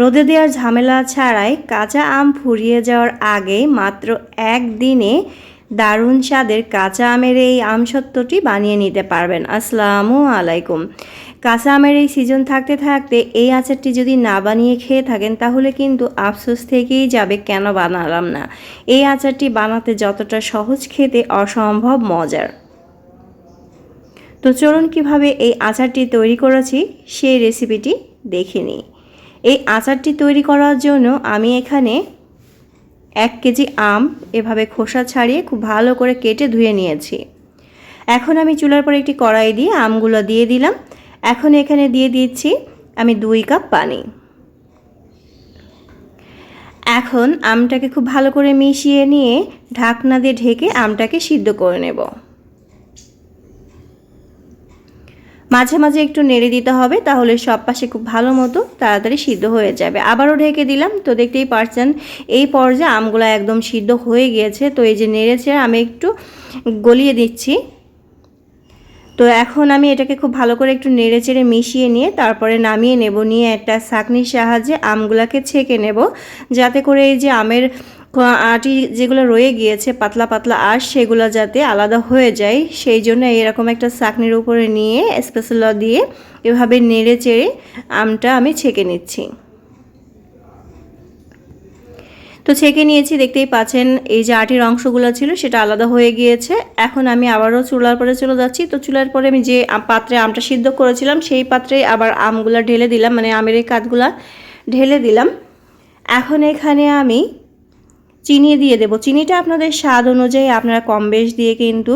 রোদে দেওয়ার ঝামেলা ছাড়াই কাঁচা আম ফুরিয়ে যাওয়ার আগে মাত্র একদিনে দারুণ স্বাদের কাঁচা আমের এই আমসত্ত্বটি বানিয়ে নিতে পারবেন। আসসালামু আলাইকুম। কাঁচা আমের এই সিজন থাকতে থাকতে এই আচারটি যদি না বানিয়ে খেয়ে থাকেন, তাহলে কিন্তু আফসোস থেকেই যাবে, কেন বানালাম না? এই আচারটি বানাতে যতটা সহজ খেতে অসম্ভব মজার। তো চলুন কীভাবে এই আচারটি তৈরি করেছি, সেই রেসিপিটি দেখে নিই। এই আচারটি তৈরি করার জন্য আমি এখানে এক কেজি আম এভাবে খোসা ছাড়িয়ে খুব ভালো করে কেটে ধুয়ে নিয়েছি। এখন আমি চুলার পর একটি কড়াই দিয়ে আমগুলো দিয়ে দিলাম। এখন এখানে দিয়ে দিচ্ছি আমি দুই কাপ পানি। এখন আমটাকে খুব ভালো করে মিশিয়ে নিয়ে ঢাকনা দিয়ে ঢেকে আমটাকে সিদ্ধ করে নেব। মাঝে মাঝে একটু নেড়ে দিতে হবে, তাহলে সব পাশে খুব ভালো মতো তাড়াতাড়ি সিদ্ধ হয়ে যাবে। আবারও ঢেকে দিলাম, তো দেখতেই পারছেন এই পর্যায়ে আমগুলো একদম সিদ্ধ হয়ে গিয়েছে। তো এই যে নেড়েছে, আমি একটু গলিয়ে দিচ্ছি। তো এখন আমি এটাকে খুব ভালো করে একটু নেড়ে চেড়ে মিশিয়ে নিয়ে তারপরে নামিয়ে নেব, নিয়ে একটা ছাঁকনির সাহায্যে আমগুলাকে ছেঁকে নেব, যাতে করে এই যে আমের আটি যেগুলো রয়ে গিয়েছে, পাতলা পাতলা আঁশ, সেগুলো যাতে আলাদা হয়ে যায়, সেই জন্য এরকম একটা চাকনির উপরে নিয়ে স্পেশাল দিয়ে এভাবে নেড়ে চেড়ে আমটা আমি ছেঁকে নিচ্ছি। তো ছেঁকে নিয়েছি, দেখতেই পাচ্ছেন এই যে আটির অংশগুলো ছিল, সেটা আলাদা হয়ে গিয়েছে। এখন আমি আবারও চুলার পরে চলে যাচ্ছি। তো চুলার পরে আমি যে পাত্রে আমটা সিদ্ধ করেছিলাম, সেই পাত্রে আবার আমগুলো ঢেলে দিলাম মানে আমের এই কাঠগুলা ঢেলে দিলাম। এখন এখানে আমি চিনি দিয়ে দেবো। চিনিটা আপনাদের স্বাদ অনুযায়ী আপনারা কম বেশ দিয়ে কিন্তু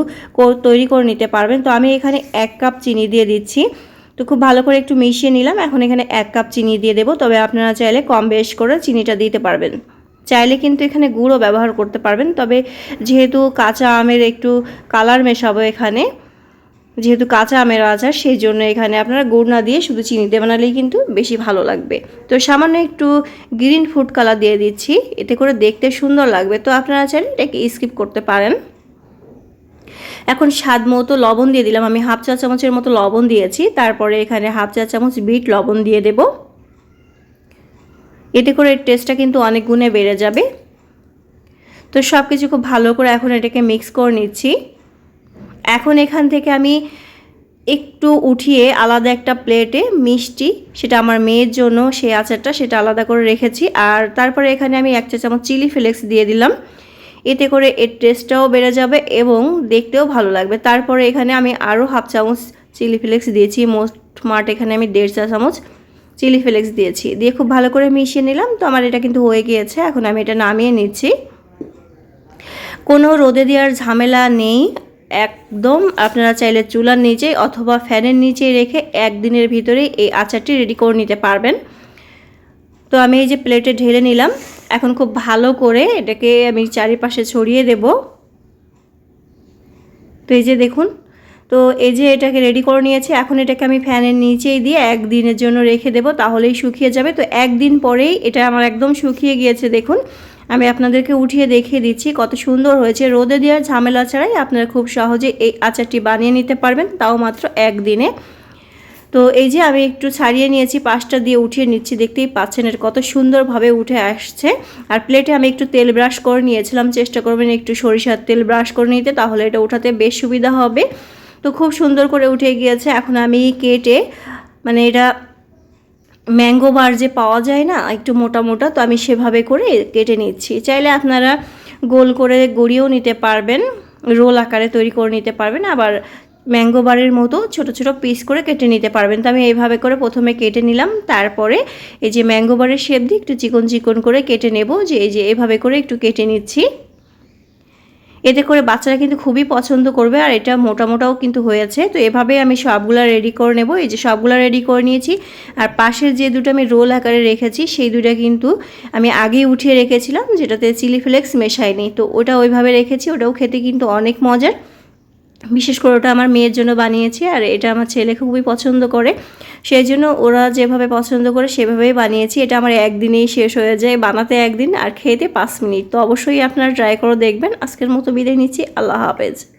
তৈরি করে নিতে পারবেন। তো আমি এখানে এক কাপ চিনি দিয়ে দিচ্ছি। তো খুব ভালো করে একটু মিশিয়ে নিলাম। এখন এখানে এক কাপ চিনি দিয়ে দেবো। তবে আপনারা চাইলে কম বেশ করে চিনিটা দিতে পারবেন। চাইলে কিন্তু এখানে গুঁড়ো ব্যবহার করতে পারবেন। তবে যেহেতু কাঁচা আমের একটু কালার মেশাবো এখানে যেহেতু কাঁচা আমের আচার, সেই জন্য এখানে আপনারা গুড় না দিয়ে শুধু চিনি চিনিতে বানালেই কিন্তু বেশি ভালো লাগবে। তো সামান্য একটু গ্রিন ফুড কালার দিয়ে দিচ্ছি, এতে করে দেখতে সুন্দর লাগবে। তো আপনারা চাইলে এটাকে স্কিপ করতে পারেন। এখন স্বাদ মতো লবণ দিয়ে দিলাম। আমি হাফ চা চামচের মতো লবণ দিয়েছি। তারপরে এখানে হাফ চা চামচ বিট লবণ দিয়ে দেব। এতে করে এর টেস্টটা কিন্তু অনেক গুণে বেড়ে যাবে। তো সব কিছু খুব ভালো করে এখন এটাকে মিক্স করে নিচ্ছি। এখন এখান থেকে আমি একটু উঠিয়ে আলাদা একটা প্লেটে মিষ্টি, সেটা আমার মেয়ের জন্য সেই আচারটা, সেটা আলাদা করে রেখেছি। আর তারপরে এখানে আমি এক চা চামচ চিলি ফ্লেক্স দিয়ে দিলাম। এতে করে এর টেস্টটাও বেড়ে যাবে এবং দেখতেও ভালো লাগবে। তারপরে এখানে আমি আরও হাফ চামচ চিলি ফ্লেক্স দিয়েছি। মোস্ট মার্ট এখানে আমি দেড় চা চামচ চিলি ফ্লেক্স দিয়েছি। দিয়ে খুব ভালো করে মিশিয়ে নিলাম। তো আমার এটা কিন্তু হয়ে গিয়েছে। এখন আমি এটা নামিয়ে নিচ্ছি। কোনো রোদে দেওয়ার ঝামেলা নেই। একদম, আপনারা চাইলে চুলার নিচে অথবা ফ্যানের নিচে রেখে একদিনের ভিতরেই এই আচারটি রেডি করে নিতে পারবেন। তো আমি এই যে প্লেটে ঢেলে নিলাম। এখন খুব ভালো করে এটাকে আমি চারিপাশে ছড়িয়ে দেব। তো এই যে দেখুন, তো এই যে এটাকে রেডি করে নিয়েছি, এখন এটাকে আমি ফ্যানের নিচেই দিয়ে একদিনের জন্য রেখে দেব, তাহলেই শুকিয়ে যাবে। তো একদিন পরেই এটা আমার একদম শুকিয়ে গিয়েছে, দেখুন। আমি আপনাদেরকে উঠিয়ে দেখিয়ে দিচ্ছি কত সুন্দর হয়েছে। রোদে দেওয়ার ঝামেলা ছাড়াই আপনারা খুব সহজে এই আচারটি বানিয়ে নিতে পারবেন, তাও মাত্র একদিনে। তো এই যে আমি একটু ছাড়িয়ে নিয়েছি, পাশটা দিয়ে উঠিয়ে নিচ্ছি, দেখতেই পাচ্ছেন এর কত সুন্দরভাবে উঠে আসছে। আর প্লেটে আমি একটু তেল ব্রাশ করে নিয়েছিলাম, চেষ্টা করবেন একটু সরিষার তেল ব্রাশ করে নিতে, তাহলে এটা উঠাতে বেশ সুবিধা হবে। তো খুব সুন্দর করে উঠে গিয়েছে। এখন আমি কেটে মানে এটা ম্যাঙ্গো বার যে পাওয়া যায় না, একটু মোটা মোটা, তো আমি সেভাবে করে কেটে নিচ্ছি। চাইলে আপনারা গোল করে গড়িয়েও নিতে পারবেন, রোল আকারে তৈরি করে নিতে পারবেন, আবার ম্যাঙ্গো বারের মতো ছোট ছোট পিস করে কেটে নিতে পারবেন। তো আমি এইভাবে করে প্রথমে কেটে নিলাম, তারপরে এই যে ম্যাঙ্গো বারের শেপ দিয়ে একটু চিকন চিকন করে কেটে নেব, যে এই যে এভাবে করে একটু কেটে নিচ্ছি। এতে করে বাচ্চারা কিন্তু খুবই পছন্দ করবে আর এটা মোটামোটাও কিন্তু হয়েছে। তো এভাবেই আমি সবগুলো রেডি করে নেব। এই যে সবগুলো রেডি করে নিয়েছি। আর পাশের যে দুটো আমি রোল আকারে রেখেছি, সেই দুটা কিন্তু আমি আগেই উঠিয়ে রেখেছিলাম, যেটাতে চিলি ফ্লেক্স মেশাইনি তো ওটা ওইভাবে রেখেছি, ওটাও খেতে কিন্তু অনেক মজার। বিশেষ করে ওটা আমার মেয়ের জন্য বানিয়েছি আর এটা আমার ছেলে খুবই পছন্দ করে। সেই জন্য ওরা যেভাবে পছন্দ করে সেভাবেই বানিয়েছি। এটা আমার একদিনেই শেষ হয়ে যায়, বানাতে একদিন আর খেতে পাঁচ মিনিট। তো অবশ্যই আপনারা ট্রাই করে দেখবেন। আজকের মতো বিদায় নিচ্ছি। আল্লাহ হাফেজ।